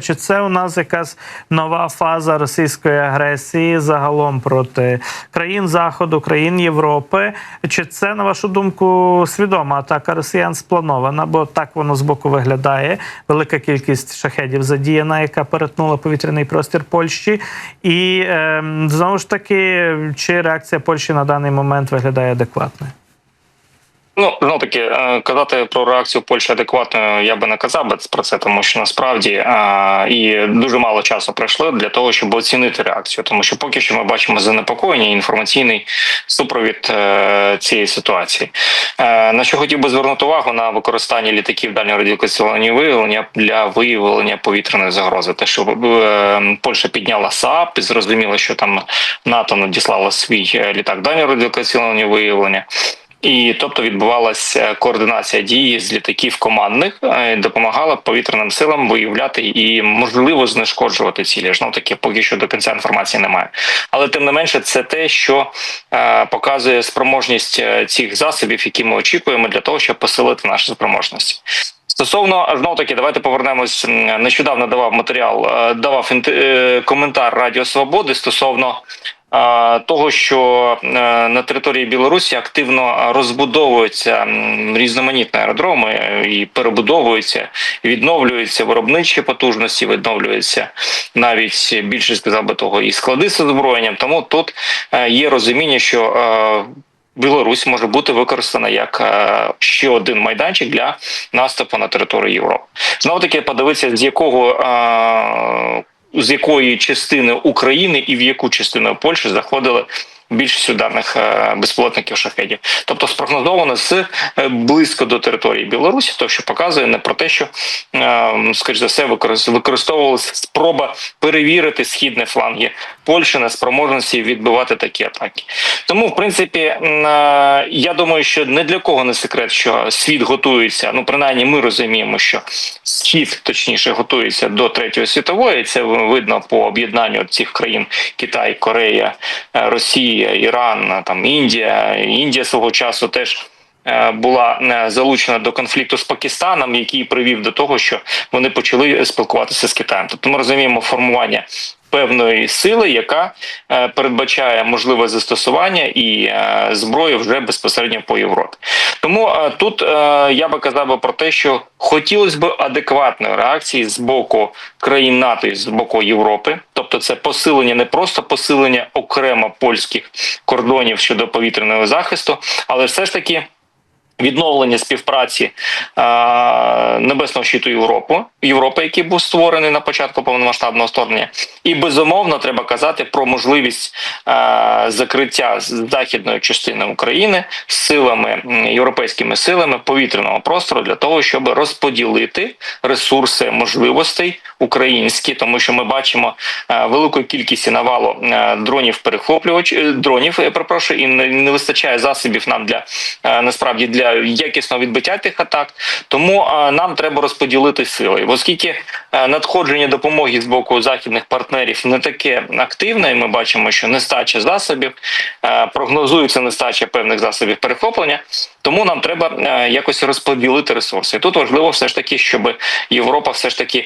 Чи це у нас якась нова фаза російської агресії загалом проти країн Заходу, країн Європи? Чи це, на вашу думку, свідома атака росіян спланована? Бо так воно збоку виглядає. Велика кількість шахедів задіяна, яка перетнула повітряний простір Польщі. І е, знову ж таки, чи реакція Польщі на даний момент виглядає адекватною? Ну знову таки е, казати про реакцію Польщі адекватно я би не казав би про це, тому що насправді а, і дуже мало часу пройшло для того, щоб оцінити реакцію, тому що поки що ми бачимо занепокоєння, і інформаційний супровід е, цієї ситуації. Е, на що хотів би звернути увагу на використання літаків дальнього радіолокаційного виявлення для виявлення повітряної загрози. Те, що е, Польща підняла САП, і зрозуміло, що там НАТО надіслало свій е, літак дальнього радіолокаційного виявлення. І тобто відбувалася координація дії з літаків командних, е, допомагала повітряним силам виявляти і можливо знешкоджувати цілі. Знов таки, поки що до кінця інформації немає. Але тим не менше, це те, що е, показує спроможність е, цих засобів, які ми очікуємо, для того, щоб посилити наші спроможності. Стосовно знов таки, давайте повернемось. Нещодавно давав матеріал, е, давав коментар Радіо Свободи стосовно того, що е, на території Білорусі активно розбудовуються різноманітні аеродроми е, і перебудовуються, відновлюються виробничі потужності, відновлюються навіть більше сказав би того, і склади з озброєнням. Тому тут е, є розуміння, що Білорусь може бути використана як ще один майданчик для наступу на територію Європи. Знову таки подивитися, з якого з якої частини України і в яку частину Польщі заходили. Більшість ударних безплатників безпілотників шахедів, тобто спрогнозовано з е, близько до території Білорусі, то що показує не про те, що е, скоріш за все використовувалася спроба перевірити східні фланги Польщі на спроможності відбивати такі атаки. Тому, в принципі, я думаю, що не для кого не секрет, що світ готується. Ну, принаймні, ми розуміємо, що схід точніше готується до третьої світової. Це видно по об'єднанню цих країн: Китай, Корея, е, Росія, Іран, там Індія. Індія свого часу теж. Е, Була е, залучена до конфлікту з Пакистаном, який привів до того, що вони почали спілкуватися з Китаєм. Тобто ми розуміємо формування певної сили, яка е, передбачає можливе застосування і зброї вже безпосередньо по Європі. Тому тут я би казав би про те, що хотілося б адекватної реакції з боку країн НАТО і з боку Європи, тобто це посилення не просто посилення окремо польських кордонів щодо повітряного захисту, але все ж таки. Відновлення співпраці е, небесного щиту Європи, Європи, який був створений на початку повномасштабного вторгнення, і безумовно треба казати про можливість е, закриття західної частини України силами європейськими силами повітряного простору для того, щоб розподілити ресурси можливостей українські, тому що ми бачимо е, велику кількість навалу дронів перехоплювач е, дронів. Я перепрошую, і не, не вистачає засобів нам для е, насправді для якісного відбиття тих атак. Тому е, нам треба розподілити сили, оскільки е, надходження допомоги з боку західних партнерів не таке активне. і Ми бачимо, що нестача засобів е, прогнозується нестача певних засобів перехоплення. Тому нам треба якось розподілити ресурси. Тут важливо все ж таки, щоб Європа все ж таки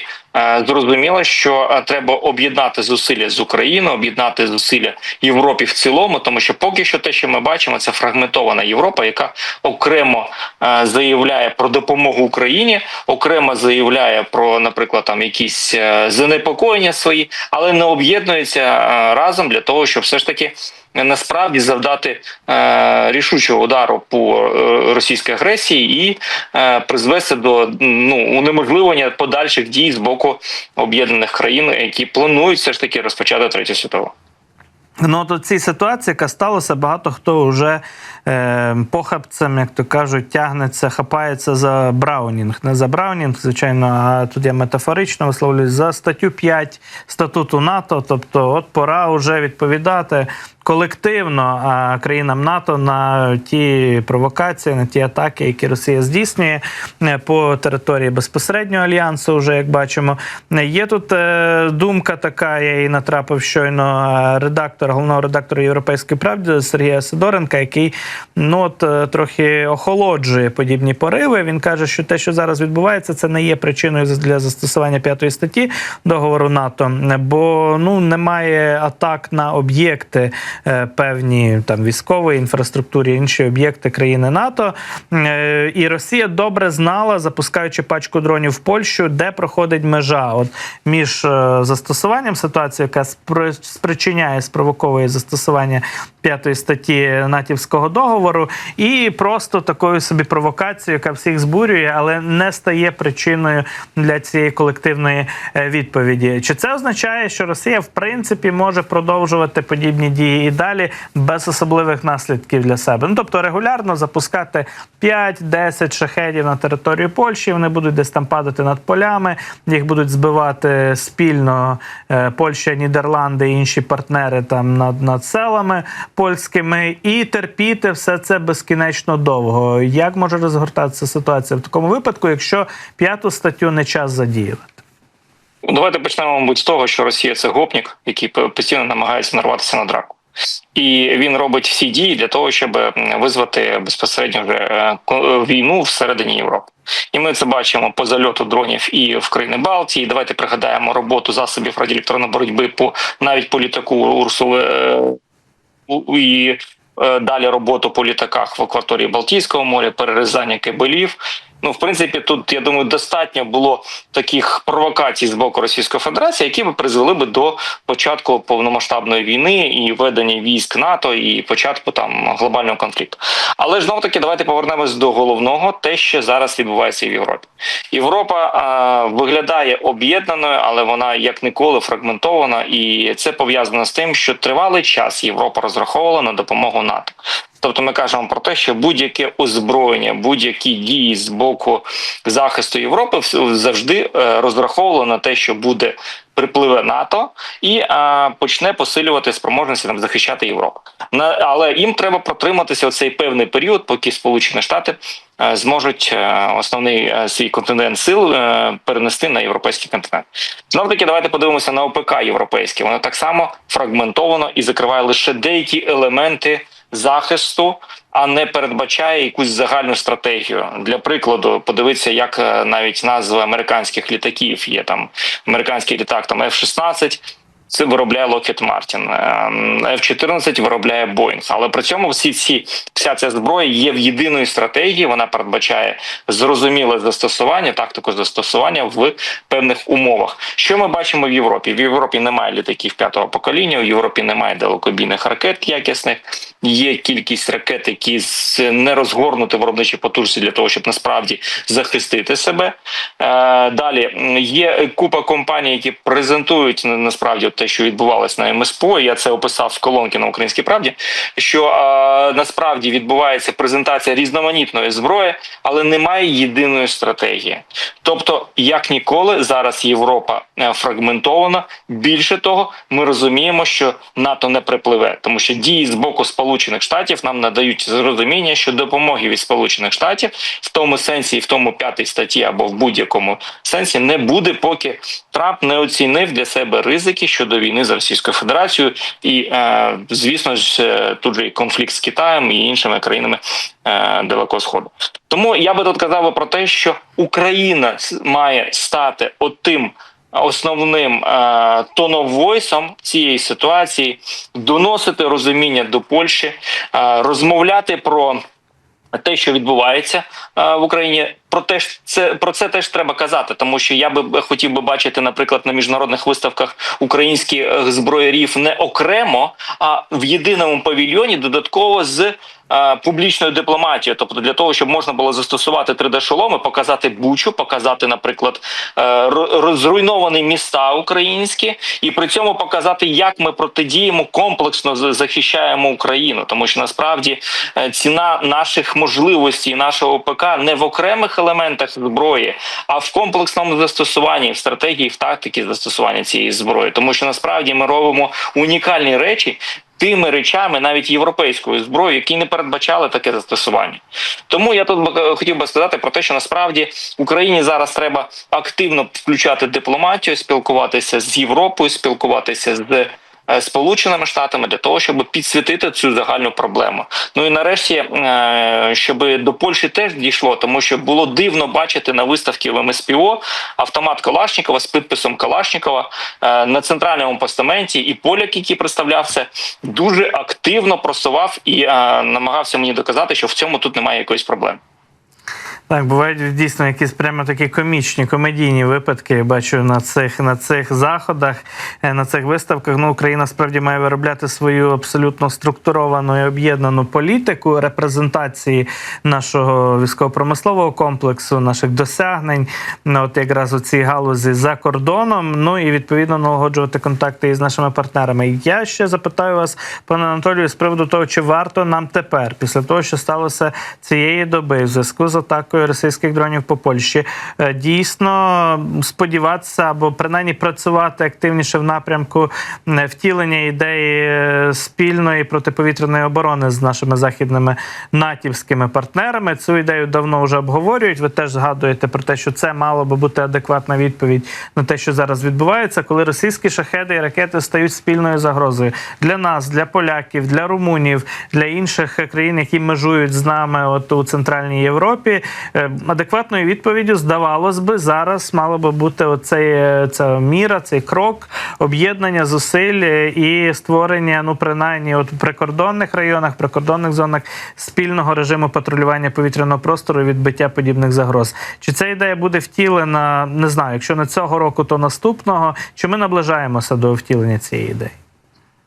зрозуміла, що треба об'єднати зусилля з Україною, об'єднати зусилля Європі в цілому, тому що поки що те, що ми бачимо, це фрагментована Європа, яка окремо е, заявляє про допомогу Україні, окремо заявляє про, наприклад, там якісь е, занепокоєння свої, але не об'єднується е, разом для того, щоб все ж таки насправді завдати е, рішучого удару по російській агресії і е, призвести до ну унеможливлення подальших дій з боку об'єднаних країн, які планують все ж таки розпочати третю світову. Ну, от у цій ситуації, яка сталося, багато хто вже похабцем, як то кажуть, тягнеться, хапається за Браунінг. Не за Браунінг, звичайно, а тут я метафорично висловлююсь, за статтю 5 статуту НАТО. Тобто, от пора вже відповідати колективно країнам НАТО на ті провокації, на ті атаки, які Росія здійснює е, по території безпосереднього альянсу. Вже як бачимо, є тут е, думка така. Я її натрапив щойно е, редактор, головного редактора Європейської правди Сергія Сидоренка, який ну от е, трохи охолоджує подібні пориви. Він каже, що те, що зараз відбувається, це не є причиною для застосування п'ятої статті договору НАТО, бо ну немає атак на об'єкти е, певні там військової інфраструктури, інші об'єкти країни НАТО. Е, І Росія добре знала, запускаючи пачку дронів в Польщу, де проходить межа от між застосуванням ситуації, яка спричиняє, спровоковує застосування п'ятої статті натівського договору, і просто такою собі провокацією, яка всіх збурює, але не стає причиною для цієї колективної е, відповіді. Чи це означає, що Росія в принципі може продовжувати подібні дії і далі без особливих наслідків для себе? Ну тобто регулярно запускати 5-10 шахедів на територію Польщі. Вони будуть десь там падати над полями, їх будуть збивати спільно е, Польща, Нідерланди і інші партнери там над, над селами польськими, і терпіти все це безкінечно довго. Як може розгортатися ситуація в такому випадку, якщо п'яту статтю не час задіяти? Давайте почнемо, мабуть, з того, що Росія це гопнік, який постійно намагається нарватися на драку. І він робить всі дії для того, щоб визвати безпосередньо вже е, війну всередині Європи. І ми це бачимо по зальоту дронів і в країни Балтії. Давайте пригадаємо роботу засобів радіоелектронної боротьби по навіть по літаку Урсули е, і е, далі роботу по літаках в акваторії Балтійського моря, перерізання кабелів. Ну, в принципі, тут я думаю, достатньо було таких провокацій з боку Російської Федерації, які би призвели би до початку повномасштабної війни і ведення військ НАТО і початку там глобального конфлікту. Але ж таки давайте повернемось до головного, те, що зараз відбувається в Європі. Європа а, виглядає об'єднаною, але вона як ніколи фрагментована, і це пов'язано з тим, що тривалий час Європа розраховувала на допомогу НАТО. Тобто ми кажемо про те, що будь-яке озброєння, будь-які дії з боку захисту Європи завжди е, розраховувало на те, що буде припливе НАТО і а, почне посилювати спроможності там захищати Європу. На але їм треба протриматися оцей певний період, поки Сполучені Штати е, зможуть е, основний е, свій контингент сил е, перенести на європейський континент. Знову таки, давайте подивимося на ОПК європейське. Воно так само фрагментовано і закриває лише деякі елементи захисту, а не передбачає якусь загальну стратегію. Для прикладу, подивитися, як е, навіть назви американських літаків є там американський літак там F-16, це виробляє Lockheed Martin, ем, F-14 виробляє Boeing. Але при цьому всі ці вся ця зброя є в єдиної стратегії. Вона передбачає зрозуміле застосування, тактику застосування в певних умовах. Що ми бачимо в Європі? В Європі немає літаків п'ятого покоління, в Європі немає далекобійних ракет якісних. Є кількість ракет, які не розгорнути виробничі потужності для того, щоб насправді захистити себе. Е, далі є купа компаній, які презентують на- насправді те, що відбувалось на МСПО. Я це описав в колонки на Українській правді. Що е, насправді відбувається презентація різноманітної зброї, але немає єдиної стратегії. Тобто, як ніколи, зараз Європа е, фрагментована. Більше того, ми розуміємо, що НАТО не припливе, тому що дії з боку Сполучених Штатів нам надають зрозуміння, що допомоги від Сполучених Штатів в тому сенсі, і в тому п'ятій статті або в будь-якому сенсі не буде, поки Трамп не оцінив для себе ризики щодо війни з Російською Федерацією, і е, звісно ж тут же і конфлікт з Китаєм і іншими країнами е, Далекого Сходу. Тому я би тут казав про те, що Україна має стати отим основним е, тоновойсом цієї ситуації, доносити розуміння до Польщі, е, розмовляти про. Те, що відбувається е, в Україні, про те ж це про це теж треба казати, тому що я би хотів би бачити, наприклад, на міжнародних виставках українських зброєрів зброярів не окремо, а в єдиному павільйоні додатково з е, публічною дипломатією, тобто для того, щоб можна було застосувати 3D-шоломи, показати бучу, показати, наприклад, е, розруйновані міста українські, і при цьому показати, як ми протидіємо комплексно захищаємо Україну, тому що насправді е, ціна наших можливостей, нашого ПК не в окремих елементах зброї, а в комплексному застосуванні, в стратегії, в тактиці застосування цієї зброї, тому що насправді ми робимо унікальні речі. Тими речами, навіть європейською зброєю, які не передбачали таке застосування, тому я тут е, хотів би сказати про те, що насправді Україні зараз треба активно включати дипломатію, спілкуватися з Європою, спілкуватися з Сполученими Штатами для того, щоб підсвітити цю загальну проблему. Ну і нарешті, е, щоб до Польщі теж дійшло, тому що було дивно бачити на виставці в МСПО автомат Калашникова з підписом Калашникова е, на центральному постаменті, і поляк, який представляв це, дуже активно просував і е, намагався мені доказати, що в цьому тут немає якоїсь проблеми. Так, бувають дійсно якісь прямо такі комічні, комедійні випадки. Я бачу на цих на цих заходах, е, на цих виставках. Ну, Україна справді має виробляти свою абсолютно структуровану і об'єднану політику репрезентації нашого військово-промислового комплексу, наших досягнень. Ну, от якраз у цій галузі за кордоном. Ну і відповідно налагоджувати контакти із нашими партнерами. Я ще запитаю вас, пане Анатолію, з приводу того, чи варто нам тепер, після того, що сталося цієї доби, в зв'язку з атакою російських дронів по Польщі, е, дійсно сподіватися або принаймні працювати активніше в напрямку е, втілення ідеї е, спільної протиповітряної оборони з нашими західними натівськими партнерами. Цю ідею давно вже обговорюють. Ви теж згадуєте про те, що це мало би бути адекватна відповідь на те, що зараз відбувається, коли російські шахеди і ракети стають спільною загрозою для нас, для поляків, для румунів, для інших країн, які межують з нами, от у центральній Європі. Е, Адекватною відповіддю здавалось би зараз мало би бути оцей е, ця міра, цей крок об'єднання зусиль е, і створення, ну принаймні, от в прикордонних районах, прикордонних зонах спільного режиму патрулювання повітряного простору і відбиття подібних загроз. Чи ця ідея буде втілена? Не знаю, якщо не цього року, то наступного. Чи ми наближаємося до втілення цієї ідеї?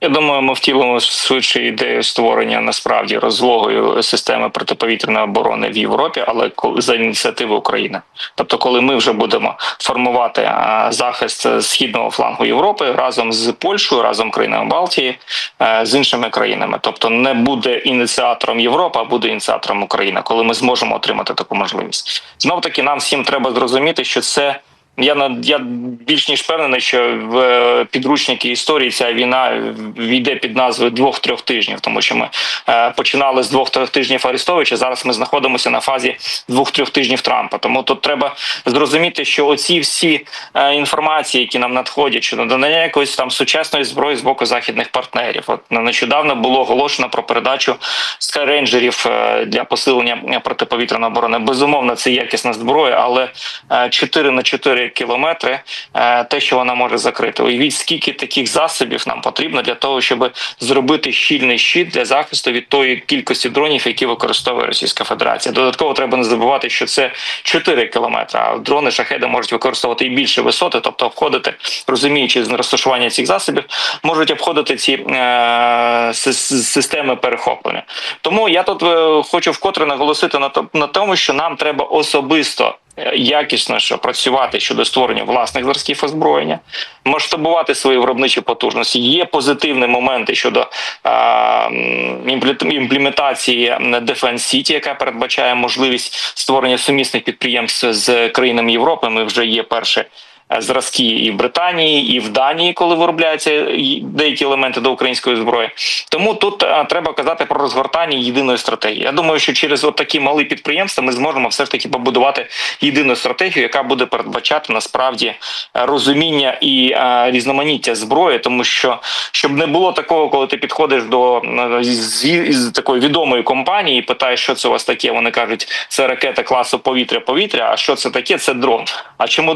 Я думаю, ми втілимо швидше ідею створення насправді розлогої системи протиповітряної оборони в Європі, але за ініціативи України. Тобто, коли ми вже будемо формувати захист східного флангу Європи разом з Польщею, разом з країнами Балтії, е, з іншими країнами. Тобто, не буде ініціатором Європа, а буде ініціатором Україна, коли ми зможемо отримати таку можливість. Знов таки, нам всім треба зрозуміти, що це. Я на я більш ніж впевнений, що в е, підручники історії ця війна війде під назвою двох-трьох тижнів, тому що ми е, починали з двох-трьох тижнів Арестовича. Зараз ми знаходимося на фазі двох-трьох тижнів Трампа. Тому тут треба зрозуміти, що оці всі е, інформації, які нам надходять, щодо надання якоїсь там сучасної зброї з боку західних партнерів. От нещодавно було оголошено про передачу скайрейнджерів для посилення протиповітряної оборони. Безумовно, це якісна зброя, але е, 4 на 4 кілометри е, те, що вона може закрити. Уявіть, скільки таких засобів нам потрібно для того, щоб зробити щільний щит для захисту від тої кількості дронів, які використовує Російська Федерація. Додатково треба не забувати, що це 4 кілометри, а дрони шахеди можуть використовувати і більше висоти, тобто обходити, розуміючи розташування цих засобів, можуть обходити ці е, си- си- системи перехоплення. Тому я тут е, хочу вкотре наголосити на тому, що нам треба особисто. Е, Якісно що працювати щодо створення власних зразків озброєння, масштабувати свої виробничі потужності. Є позитивні моменти щодо імплементації Defense City, яка передбачає можливість створення сумісних підприємств з країнами Європи. Ми вже є перші е, зразки і в Британії, і в Данії, коли виробляються деякі елементи до української зброї. Тому тут е, треба казати про розгортання єдиної стратегії. Я думаю, що через такі малі підприємства ми зможемо все ж таки побудувати єдину стратегію, яка буде передбачати насправді е, розуміння і е, різноманіття зброї, тому що щоб не було такого, коли ти підходиш до е, з, такої відомої компанії і питаєш, що це у вас таке. Вони кажуть, це ракета класу повітря-повітря. А що це таке? Це дрон. А чому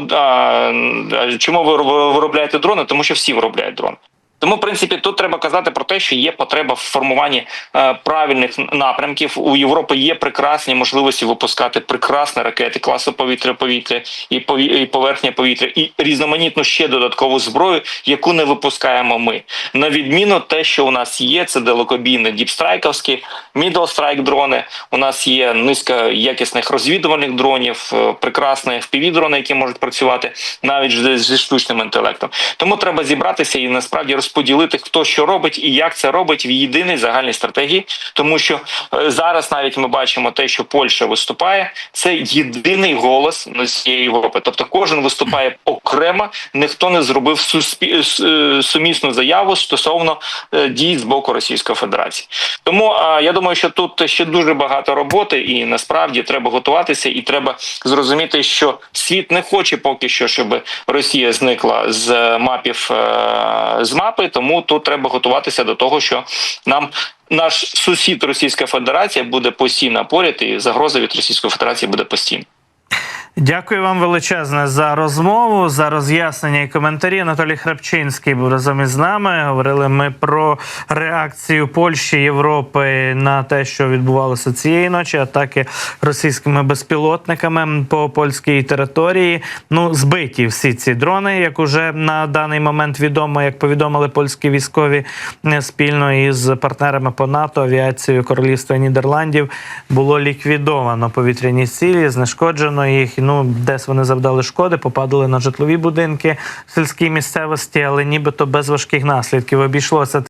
чому ви виробляєте дрони? Тому що всі виробляють дрон. Тому, в принципі, тут треба казати про те, що є потреба в формуванні е, правильних напрямків. У Європи є прекрасні можливості випускати прекрасні ракети класу повітря-повітря і пові- поверхня повітря, і різноманітну ще додаткову зброю, яку не випускаємо ми. На відміну те, що у нас є, це далекобійні діпстрайковські, мідлстрайк дрони. У нас є низка якісних розвідувальних дронів, е, прекрасні fpv дрони, які можуть працювати навіть зі- штучним інтелектом. Тому треба зібратися і насправді розподілити, хто що робить і як це робить в єдиній загальній стратегії, тому що е, зараз навіть ми бачимо те, що Польща виступає, це єдиний голос на всієї Європи. Тобто кожен виступає окремо, ніхто не зробив суспі... е, сумісну заяву стосовно е, дій з боку Російської Федерації. Тому е, я думаю, що тут ще дуже багато роботи, і насправді треба готуватися, і треба зрозуміти, що світ не хоче поки що, щоб Росія зникла з мапів е, з мап. Етапи. Тому тут треба готуватися до того, що нам наш сусід Російська Федерація буде постійно поряд, і загроза від Російської Федерації буде постійно. Дякую вам величезне за розмову, за роз'яснення і коментарі. Анатолій Храпчинський був разом із нами. Говорили ми про реакцію Польщі Європи на те, що відбувалося цієї ночі. Атаки російськими безпілотниками по польській території. Ну, збиті всі ці дрони, як уже на даний момент відомо, як повідомили польські військові е, спільно із партнерами по НАТО, авіацією Королівства Нідерландів було ліквідовано повітряні цілі, знешкоджено їх. Ну, десь вони завдали шкоди, попадали на житлові будинки в сільській місцевості, але нібито без важких наслідків обійшлося.